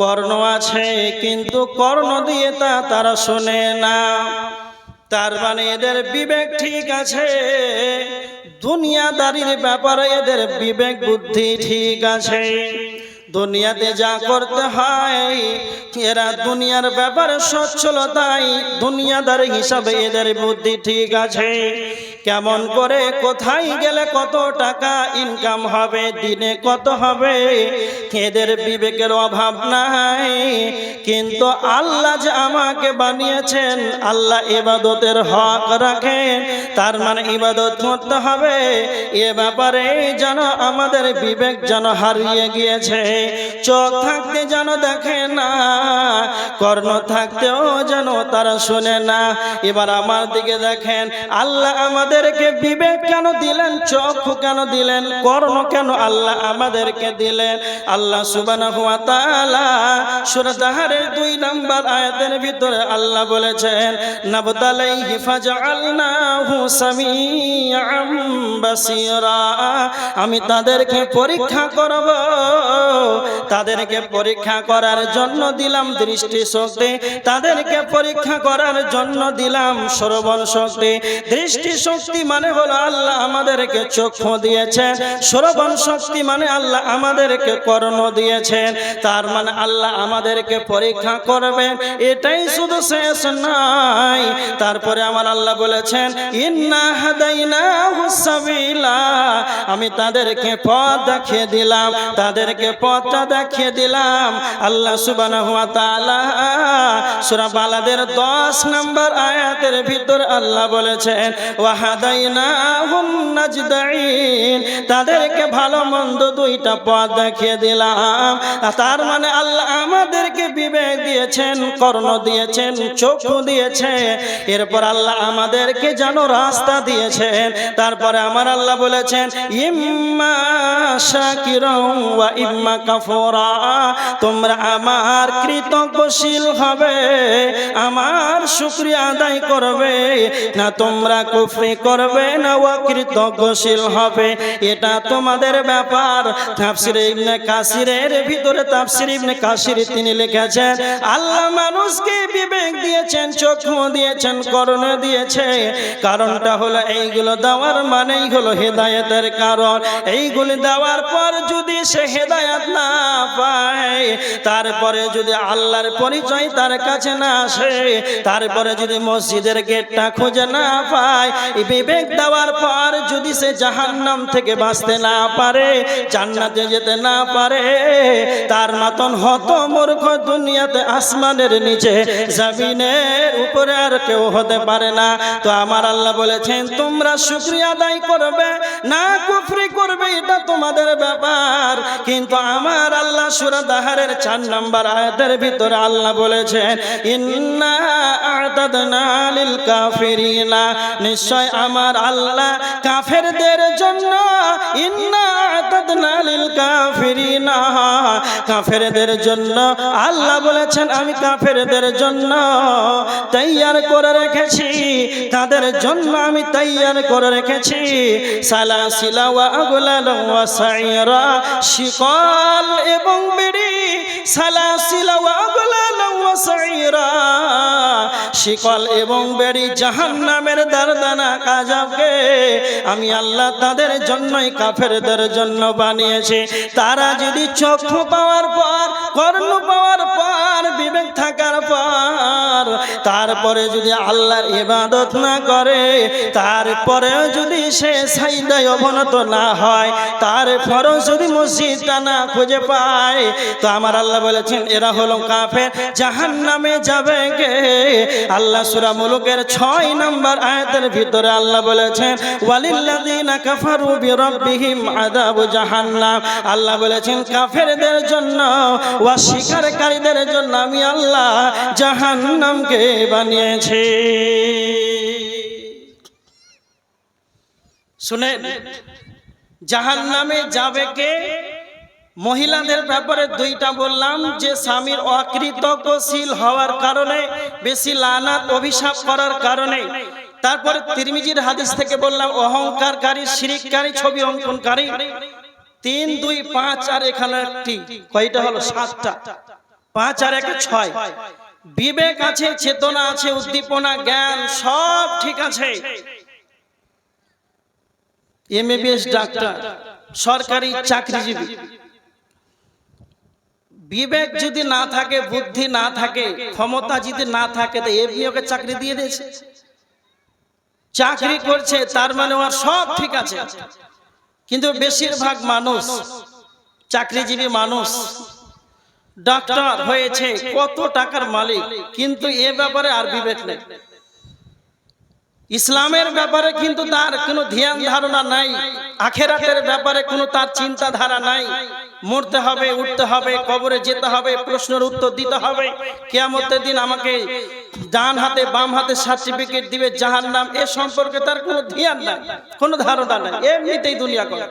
কর্ণ আছে, কিন্তু কর্ণ দিয়ে তা তারা শোনে না। তার মানে এদের বিবেক ঠিক আছে, দুনিয়াদারির ব্যাপারে এদের বিবেক বুদ্ধি ঠিক আছে। দুনিয়াতে যা করতে হয়, এরা দুনিয়ার ব্যাপারে সচ্ছলতাই দুনিয়াদার হিসাবে এদের বুদ্ধি ঠিক আছে। কেমন করে, কোথায় গেলে কত টাকা ইনকাম হবে, দিনে কত হবে এদের বিবেকের অভাব নাই। কিন্তু আল্লাহ যে আমাকে বানিয়েছেন, আল্লাহ ইবাদতের হক রাখেন, তার মানে ইবাদত করতে হবে। এ ব্যাপারে যেন আমাদের বিবেক যেন হারিয়ে গিয়েছে, চোখ থাকতে যেন দেখে না, কর্ণ থাকতেও যেন তারা শোনে না। এবার আমার দিকে দেখেন, আল্লাহ আমাদেরকে বিবেক কেন দিলেন চক্ষু কেন দিলেন কর্ণ কেন আল্লাহ আমাদেরকে দিলেন? আল্লাহ সুবহানাহু ওয়া তাআলা সূরা তাহারের দুই নাম্বার আয়াতের ভিতরে আল্লাহ বলেছেন নাবতালাইহি ফাজআলনাহু সামিআম বাসীরা। আমি তাদেরকে পরীক্ষা করব। তাদেরকে পরীক্ষা করার জন্য দিলাম দৃষ্টি শক্তি তাদেরকে পরীক্ষা করার জন্য দিলাম শ্রবণ শক্তি দৃষ্টি শক্তি মানে হলো আল্লাহ আমাদেরকে চক্ষু দিয়েছেন। শ্রবণ শক্তি মানে আল্লাহ আমাদেরকে কর্ণ দিয়েছেন। তার মানে আল্লাহ আমাদেরকে পরীক্ষা করবেন। এটাই শুধু শেষ নয় তারপরে আমার আল্লাহ বলেছেন, ইন্না হাদাইনা হুসাবিলা আমি তাদেরকে পথ দেখিয়ে দিলাম, তাদেরকে পথটা দেখিয়ে দিলাম। আল্লাহ সুবহানাহু ওয়া তাআলা সূরা বালাদের 10 নম্বর আয়াতের ভিতর আল্লাহ বলেছেন ওয়া তাদেরকে ভালো মন্দ দুইটা পথ দেখিয়ে দিলাম। তার মানে আল্লাহ আমাদেরকে বিবেক দিয়েছেন, কর্ণ দিয়েছেন, চক্ষু দিয়েছে। এরপর আল্লাহ আমাদেরকে যেন রাস্তা দিয়েছেন। তারপরে আমার আল্লাহ বলেছেন ইম্মা কাফুরা। তোমরা আমার কৃতজ্ঞশীল হবে, আমার শুকরিয়া আদায় করবে। না তোমরা কুফরি করবে না ওয়া কৃতজ্ঞশীল হবে। এটা তোমাদের ব্যাপার। তাফসির ইবনে কাসিরের ভিতরে তাফসির ইবনে কাসির তিনি লিখেছেন, আল্লাহ মানুষকে বিবেক দিয়েছেন, চক্ষু দিয়েছেন, করণ দিয়েছে। কারণটা হলো এইগুলো দেওয়ার মানেই হলো হেদায়েতের কারণ। এইগুলি দেওয়ার পর যদি সে হেদায়েত না পায়, তারপরে যদি আল্লাহর পরিচয় তার কাছে না আসে, তারপরে যদি মসজিদের গেটটা খুঁজে না পায় বিবেক দেওয়ার পর যদি সে জাহান্নাম থেকে বাঁচতে না পারে, জান্নাতে যেতে না পারে, তার মতন হত মূর্খ দুনিয়াতে আসমানের নিচে, জমিনের উপরে আর কেউ হতে পারে না। তো আমার আল্লাহ বলেছেন, তোমরা শুক্রিয়া আদায় করবে, না কুফরি করবে, এটা তোমাদের ব্যাপার। কিন্তু আমার আল্লাহ সুরা দাহারের চার নাম্বার আয়াতের ভিতরে আল্লাহ বলেছেন, ইন্না আতাদনা লিল কাফিরিনা। নিশ্চয় আমার আল্লাহ কাফেরদের জন্য কাফেরদের জন্য, আল্লাহ বলেছেন, আমি কাফেরদের জন্য তৈয়ার করে রেখেছি। তাদের জন্য আমি তৈয়ার করে রেখেছি। সালা সিলা ওয়া আগলাল সাইরা, শিকল এবং বিড়ি। সালা সিলা শিকল এবং বেড়ি জাহান নামের দারদানা কাজাবকে আমি আল্লাহ তাদের জন্যই কাফেরদের জন্য বানিয়েছি। তারা যদি চক্ষু পাওয়ার পর, কর্ণ পাওয়ার পর বিবেক থাকার পর, তারপরে যদি আল্লাহর ইবাদত না করে তারপরে যদি সে সাইদায় অবনত না হয়, তারপরেও যদি মসজিদটা না খুঁজে পায়, তো আমার আল্লাহ বলেছেন, এরা হলো কাফের জাহান নামে যাবে গে আল্লাহ সুরা মুলুকের ছয় নম্বর আয়াতের ভিতরে আল্লাহ বলেছেন, ওয়ালিল্লাযিনা কাফারু বিরাব্বিহিম আযাবু জাহান্নাম। আল্লাহ বলেছেন, কাফেরদের জন্য অস্বীকারীদের জন্য আমি আল্লাহ জাহান্নামকে বানিয়েছি। শুনে জাহান নামে যাবে কে? মহিলাদের ব্যাপারে দুইটা বললাম, যে স্বামীর অকৃতজ্ঞশীল হওয়ার কারণে, বেশি লানাত, অভিশাপ করার কারণে। তারপরে তিরমিজির হাদিস থেকে বললাম, অহংকারকারী, শিরিককারী ছবি অঙ্কনকারী। তিন, দুই, পাঁচ, আর এখানে একটি, কয়টা হলো? সাতটা। পাঁচ আর একে ছয়। বিবেক আছে, চেতনা আছে, উদ্দীপনা, জ্ঞান, সব ঠিক আছে। এমবিএস ডাক্তার, সরকারি চাকরিজীবী। বিবেক যদি না থাকে, বুদ্ধি না থাকে, ক্ষমতা যদি না থাকে, তো এমনি ওকে চাকরি দিয়ে দিয়েছে। চাকরি করছে, তার মানে ওর সব ঠিক আছে। কিন্তু বেশিরভাগ মানুষ চাকরিজীবী মানুষ ডাক্তার হয়েছে কত টাকার মালিক কিন্তু এ ব্যাপারে আর বিবেক নেই। ইসলামের ব্যাপারে কিন্তু তার কোনো ধ্যান ধারণা নাই। আখেরাতের ব্যাপারে কোনো তার চিন্তা ধারা নাই। মরতে হবে উঠতে হবে কবরে যেতে হবে প্রশ্নের উত্তর দিতে হবে। কেয়ামতের দিন আমাকে ডান হাতে বাম হাতে সার্টিফিকেট দিবে জাহান নাম এ সম্পর্কে তার কোনো ধ্যান নাই। কোনো ধারণা নাই। এমনিতেই দুনিয়া করে।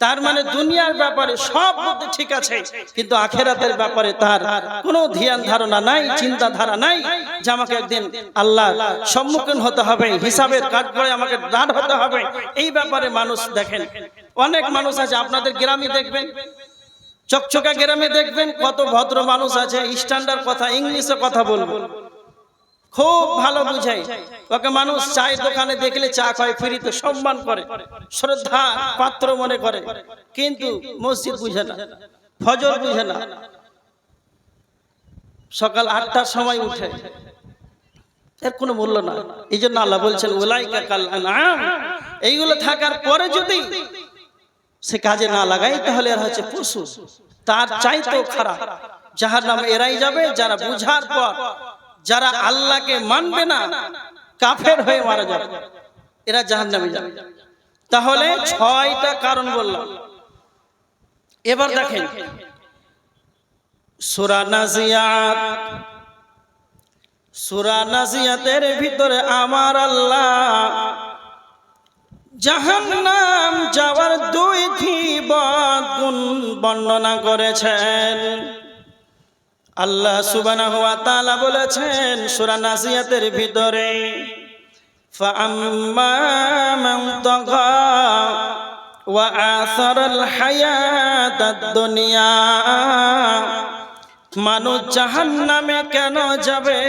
তার মানে দুনিয়ার ব্যাপারে সব মধ্যে ঠিক আছে, কিন্তু আখেরাতের ব্যাপারে তার কোনো ধ্যান ধারণা নাই চিন্তা ধারা নাই যে আমাকে একদিন আল্লাহ সম্মুখীন হতে হবে, হিসাবের কাজ করে আমাকে দাঁড় হতে হবে। এই ব্যাপারে মানুষ দেখেন। অনেক মানুষ আছে, আপনাদের গ্রামে দেখবেন, চকচকা গ্রামে দেখবেন, কত ভদ্র মানুষ আছে স্ট্যান্ডার্ড কথা ইংলিশে কথা বলব। খুব ভালো বুঝাই। ওকে মানুষ চায়ের দোকানে দেখলে চা খায় ফ্রিতে সম্মান করে, শ্রদ্ধা পাত্র মনে করে। কিন্তু মসজিদ বুঝে না, ফজর বুঝে না। সকাল আটটার সময় উঠে। এর কোনো মূল্য না। এই জন্য আল্লাহ বলছেন ওলাইকা কাল এইগুলো থাকার পরে যদি সে কাজে না লাগাই তাহলে এর হচ্ছে পশু। তার চাইতেও খারাপ। যাহার নামে এরাই যাবে, যারা বুঝার পর যারা আল্লাহকে মানবে না, কাফের হয়ে মারা যাবে। এরা জাহান নামে যাবে। তাহলে ছয়টা কারণ বললাম। এবার দেখেন, সুরা নাজিয়াত। সুরা নাজিয়াতের ভিতরে আমার আল্লাহ জাহান্নাম যাওয়ার দুইটি বর্ণনা করেছেন। আল্লাহ সুবানা হুয়া তালা বলেছেন, সুরা নাসিয়াতের ভিতরে মানুষ জাহান নামে কেন যাবে?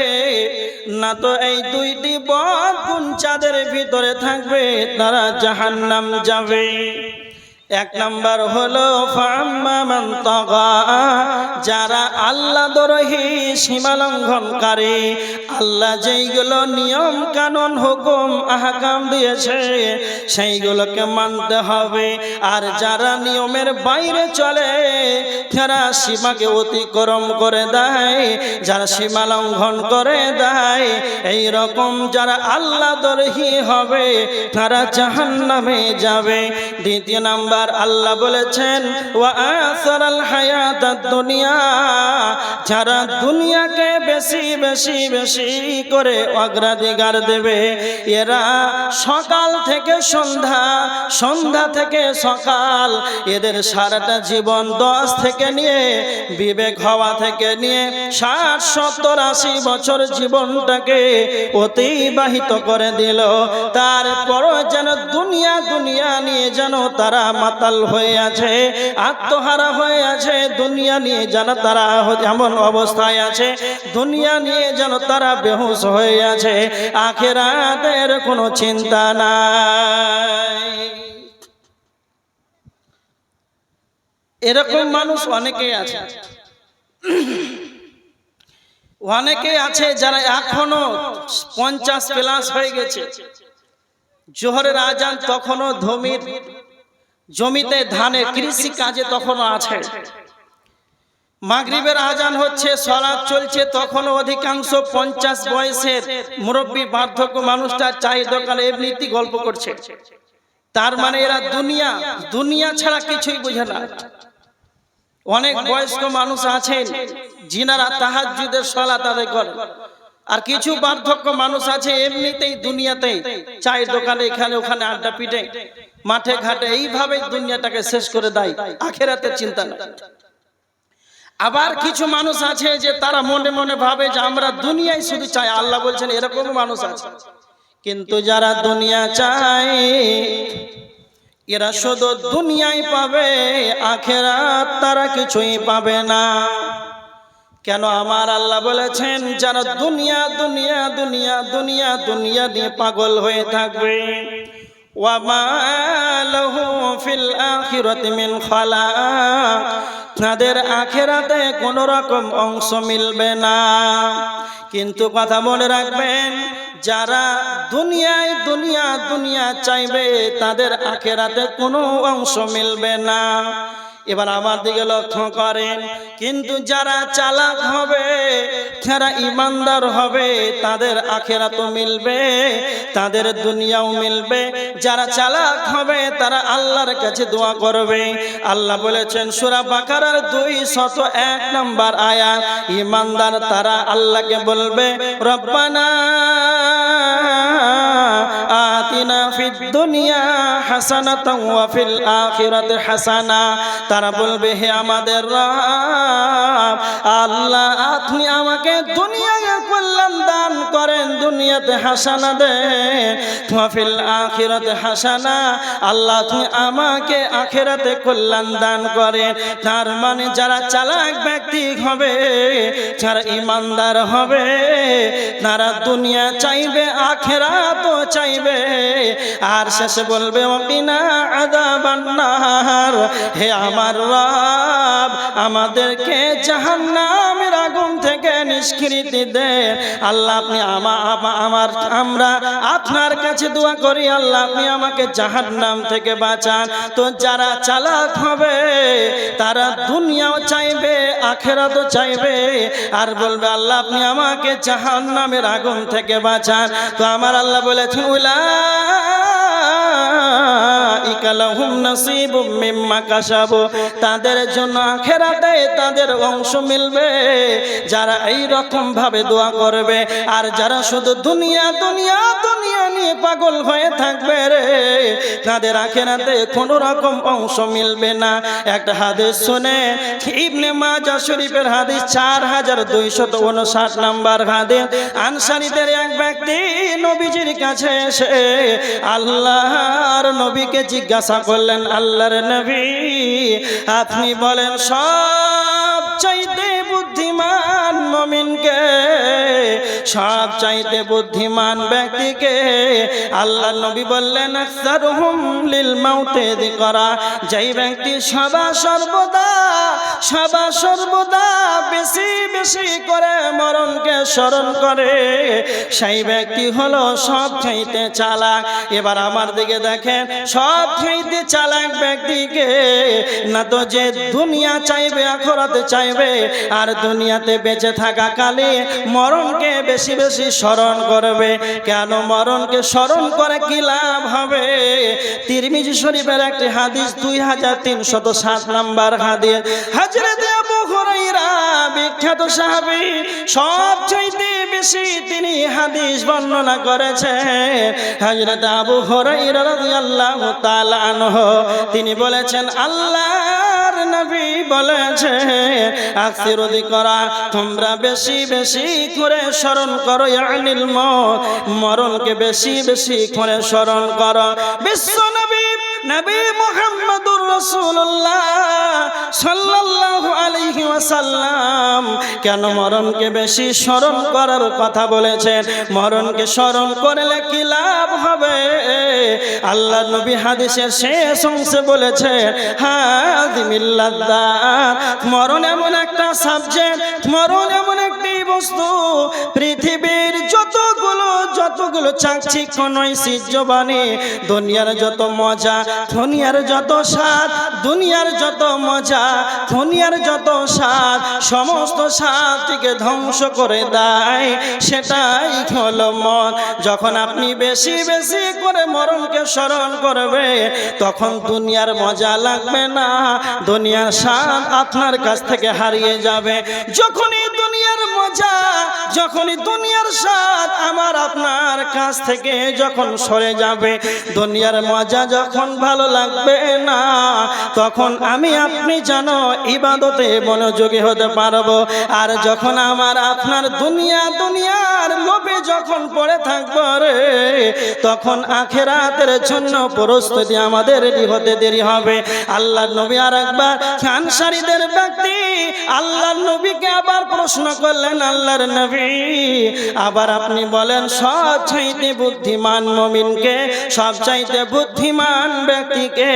না তো এই দুইটি বন চাঁদের ভিতরে থাকবে, তারা জাহান নাম যাবে। এক নাম্বার হলো যারা আল্লাহ দরহি সীমা লঙ্ঘনকারী আল্লাহ যেইগুলো নিয়ম কানুন, হুকুম, আহকাম দিয়েছে, সেইগুলোকে মানতে হবে। আর যারা নিয়মের বাইরে চলে যারা সীমাকে অতিক্রম করে দেয়, যারা সীমা লঙ্ঘন করে দেয় এই রকম যারা আল্লাহ দরহি হবে, তারা জাহান্নামে যাবে। দ্বিতীয় নাম্বার আল্লাহ বলেছেন যারা দুনিয়াকে বেশি বেশি বেশি করে অগ্রাধিকার দেবে, এরা সকাল থেকে সন্ধ্যা সন্ধ্যা থেকে সকাল, এদের সারাটা জীবন দশ থেকে নিয়ে, বিবেক হওয়া থেকে নিয়ে ষাট, সত্তর, আশি বছর জীবনটাকে অতিবাহিত করে দিল। তারপরও যেন দুনিয়া দুনিয়া নিয়ে যেন তারা মাতাল হয়ে আছে, আত্মহারা হয়ে আছে, দুনিয়া নিয়ে যেন তারা এমন অবস্থায় আছে, দুনিয়া নিয়ে যেন তারা বেহুশ হয়ে আছে, আখেরাতের কোনো চিন্তা নাই। এরকম মানুষ অনেকেই আছে। অনেকে আছে যারা এখনও পঞ্চাশ প্লাস হয়ে গেছে। জোহরের আজান তখনও ধমির। জমিতে ধানে কৃষি কাজে তখনও আছে। মাগরিবের আজান হচ্ছে সলাদ চলছে তখনও অধিকাংশ পঞ্চাশ বয়সের মুরব্বী বার্ধক্য মানুষটা চাই দোকানে এমনিতি গল্প করছে। তার মানে এরা দুনিয়া দুনিয়া ছাড়া কিছুই বুঝে না। অনেক বয়স্ক মানুষ আছেন যিনারা তাহাজ্জুদের সলা তাদের করেন। আর কিছু বার্ধক্য মানুষ আছে এমনিতেই দুনিয়াতে চায়ের দোকানে এখানে ওখানে আড্ডা পিটে। মাঠে ঘাটে এইভাবে দুনিয়াটাকে শেষ করে দেয়, আখেরাতের চিন্তা না আবার কিছু মানুষ আছে যে তারা মনে মনে ভাবে যে আমরা দুনিয়ায় শুধু চাই, আল্লাহ বলছেন এরকম মানুষ আছে। কিন্তু যারা দুনিয়া চায়, এরা শুধু দুনিয়ায় পাবে, আখেরাত তারা কিছুই পাবে না। কেন আমার আল্লাহ বলেছেন, যারা দুনিয়া দুনিয়া দুনিয়া দুনিয়া দুনিয়া নিয়ে পাগল হয়ে থাকবে তাদের আখেরাতে কোনো রকম অংশ মিলবে না। কিন্তু কথা মনে রাখবেন, যারা দুনিয়ায় দুনিয়া দুনিয়া চাইবে, তাদের আখেরাতে কোনো অংশ মিলবে না। এবার আমার দিকে লক্ষ্য করেন। কিন্তু যারা চালাক হবে, যারা ইমানদার হবে, তাদের আখেরা তো মিলবে, তাদের দুনিয়াও মিলবে। যারা চালাক হবে, তারা আল্লাহর কাছে দোয়া করবে। আল্লাহ বলেছেন, সুরা বাকারার দুই শত এক নম্বর আয়া ইমানদার তারা আল্লাহকে বলবে, রব্বানা আতিনা ফিদ দুনিয়া হাসানাতাও ওয়া ফিল আখিরাতি হাসানা। তারা বলবে, হে আমাদের রব, আল্লাহ আপনি আমাকে দুনিয়ায় কল্যাণ দান করেন দুনিয়াতে হাসানা দেন ওয়া ফিল আখিরাতে হাসানা, আল্লাহ তুমি আমাকে আখেরাতে কল্যাণ দান করেন। তার মানে যারা চালাক ব্যক্তি হবে, যারা ইমানদার হবে, তারা দুনিয়া চাইবে আখেরা তো চাইবে। আর শেষে বলবে অকিনা আদাবান্নার হে আমার রব। আমাদেরকে জাহান্নামের আগুন থেকে নিষ্কৃতি দে। আল্লাহ, আপনি আমা, আমা- আমার, আমরা আপনার কাছে দোয়া করি। আল্লাহ, আপনি আমাকে জাহান্নাম থেকে বাঁচান। তো যারা চালাক হবে, তারা দুনিয়াও চাইবে, আখেরাতও চাইবে। আর বলবে, আল্লাহ, আপনি আমাকে জাহান্নামের আগুন থেকে বাঁচান। তো আমার আল্লাহ বলেছেন উলা তাদের জন্য আখেরাতে তাদের অংশ মিলবে। যারা এই রকম ভাবে দোয়া করবে, আর যারা শুধু দুনিয়া দুনিয়া দুনিয়া পাগল হয়ে থাকবে রে। তাদের আখেরাতে কোনো রকম অংশ মিলবে না। একটা হাদিস শুনে ইবনে মাজা শরীফের হাদিস চার হাজার দুইশত উনষাট নাম্বার হাদিস। আনসারিদের এক ব্যক্তি নবীজির কাছে এসে আল্লাহর নবীকে জিজ্ঞাসা করলেন, আল্লাহর নবী, আপনি বলেন সব চাইতে বুদ্ধিমান মমিনকে সব চাইতে বুদ্ধিমান ব্যক্তিকে আল্লাহ নবী বললেন লিল মাউতে করা যেই ব্যক্তি সদা সর্বদা সদা সর্বদা বেশি বেশি করে মরণকে স্মরণ করে। সেই ব্যক্তি হলো সব চাইতে চালাক। এবার আমার দিকে দেখেন, সব চাইতে চালাক ব্যক্তিকে না তো যে দুনিয়া চাইবে, আখরাতে চাইবে, আর দুনিয়াতে বেঁচে থাকা কালে মরণকে বেশি বেশি স্মরণ করবে। কেন মরণকে স্মরণ করে কি লাভ হবে? তিরমিজি শরীফের একটি হাদিস, দুই হাজার তিনশত সাত নাম্বার হাদিস হাজরত বিখ্যাত বেশি তিনি হাদিস বর্ণনা তিনি বলেছেন, আল্লাহর নবী বলেছে আকসিরুদি করা তোমরা বেশি বেশি করে স্মরণ করো মরণকে বেশি বেশি করে স্মরণ করো। বিশ্ব নবী নবী মোহাম্মদুর রসুল্লাহ সাল্লাল্লাহু আলাইহি ওয়াসাল্লাম কেন মরণকে বেশি স্মরণ করার কথা বলেছেন? মরণকে স্মরণ করলে কি লাভ হবে? আল্লাহ নবী হাদিসের শেষ অংশে বলেছেন হাদিমিল্লাদাত মরণ এমন একটা সাবজেক্ট মরণ এমন একটি বস্তু যতগুলো যতগুলো চাকচিক্য নৈশিজ্যবাণী দুনিয়ার যত মজা দুনিয়ার যত স্বাদ, দুনিয়ার যত মজা দুনিয়ার যত স্বাদ, সমস্ত স্বাদটিকে ধ্বংস করে দেয়। সেটাই হলো মন যখন আপনি বেশি বেশি করে মরণকে স্মরণ করবে, তখন দুনিয়ার মজা লাগবে না। দুনিয়ার স্বাদ আপনার কাছ থেকে হারিয়ে যাবে। যখনই দুনিয়ার মজা, যখনই দুনিয়ার স্বাদ কাছ থেকে যখন সরে যাবে, দুনিয়ার মজা যখন ভালো লাগবে না, তখন আমি আপনি জানো ইবাদতে মনোযোগী হতে পারব। আর যখন আমার আপনার দুনিয়া, দুনিয়ার লোভে যখন পড়ে থাকব রে, তখন আখেরাতের জন্য প্রস্তুতি আমাদের হতে দেরি হবে। আল্লাহ নবী আর একবার খানসারিদের ব্যক্তি আল্লাহ নবীকে আবার প্রশ্ন করলেন, আল্লাহর নবী, আবার আপনি বলেন সব চাইতে বুদ্ধিমান মমিনকে, সব চাইতে বুদ্ধিমান ব্যক্তিকে।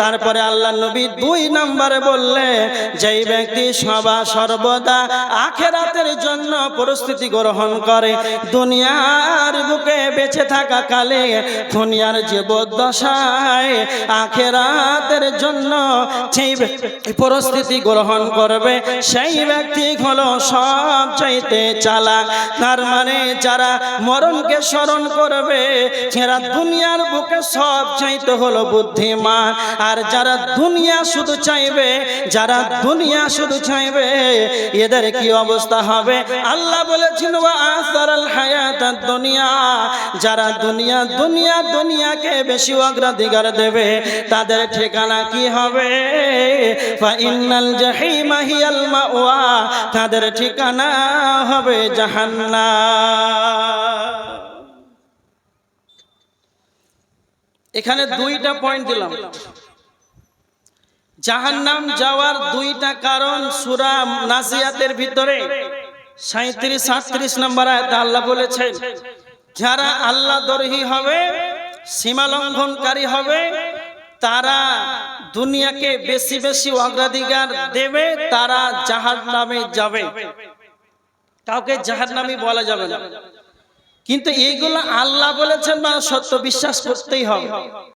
তারপরে আল্লাহ নবী দুই নম্বরে বললে, যেই ব্যক্তি সবা সর্বদা আখেরাতের জন্য পরিস্থিতি গ্রহণ করে, দুনিয়ার বুকে বেঁচে থাকা কালে দুনিয়ার জীবদ্দশায় আখেরাতের জন্য সেই পরিস্থিতি গ্রহণ করবে, সেই ব্যক্তি হলো সব চাইতে চালাক। তার মানে যারা মরণকে স্মরণ করবে। এরা দুনিয়ার বুকে সব চাইতে হলো বুদ্ধিমান, আর যারা দুনিয়া শুধু চাইবে, যারা দুনিয়া শুধু চাইবে, এদের কি অবস্থা হবে? আল্লাহ বলেছেন দুনিয়া যারা দুনিয়া দুনিয়া, দুনিয়াকে বেশি অগ্রাধিকার দেবে, তাদের ঠিকানা কি হবে? তাদের ঠিকানা হবে জাহান্নাম। এখানে দুইটা পয়েন্ট দিলাম। জাহান্নাম যাওয়ার দুইটা কারণ সুরা নাজিয়াতের ভিতরে। সাঁত্রিশ সাতত্রিশ নম্বর আয়াতে আল্লাহ বলেছেন যারা আল্লাহ দরহি হবে সীমা লঙ্ঘনকারী হবে তারা দুনিয়াকে বেশি বেশি অগ্রাধিকার দেবে তারা জাহাজ নামে যাবে। কাউকে জাহাজ নামে বলা যাবে না। কিন্তু এইগুলো আল্লাহ বলেছেন বা সত্য বিশ্বাস করতেই হবে।